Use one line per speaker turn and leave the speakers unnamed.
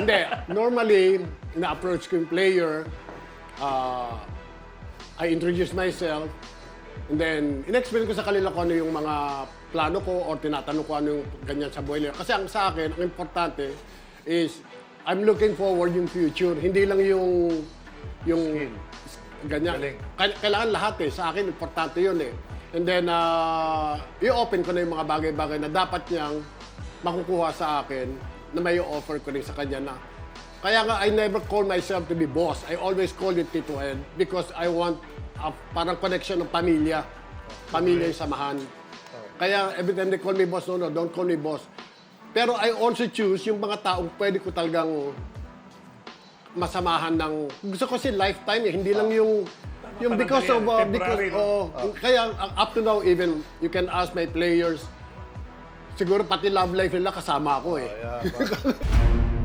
Hindi. Normally, ina-approach ko yung player, uh, I introduce myself, and then, in-explain ko sa kanila kung ano yung mga plano ko or tinatanong ko ano yung ganyan sa buhay nila. Kasi ang sa akin, ang importante is, I'm looking forward yung future. Hindi lang yung, yung ganyan.
Galing.
Kail- Kailangan lahat eh. Sa akin, importante yun eh. And then, uh, i-open ko na yung mga bagay-bagay na dapat niyang makukuha sa akin na may offer ko rin sa kanya na kaya nga, I never call myself to be boss. I always call it Tito Ed because I want a parang connection ng pamilya. Pamilya yung samahan. Kaya every time they call me boss, no, no, don't call me boss. Pero I also choose yung mga taong pwede ko talagang masamahan ng gusto ko kasi lifetime eh, hindi lang yung yung because of uh, because oh, kaya uh, up to now even you can ask my players siguro pati love life nila kasama ako eh.
Kaya,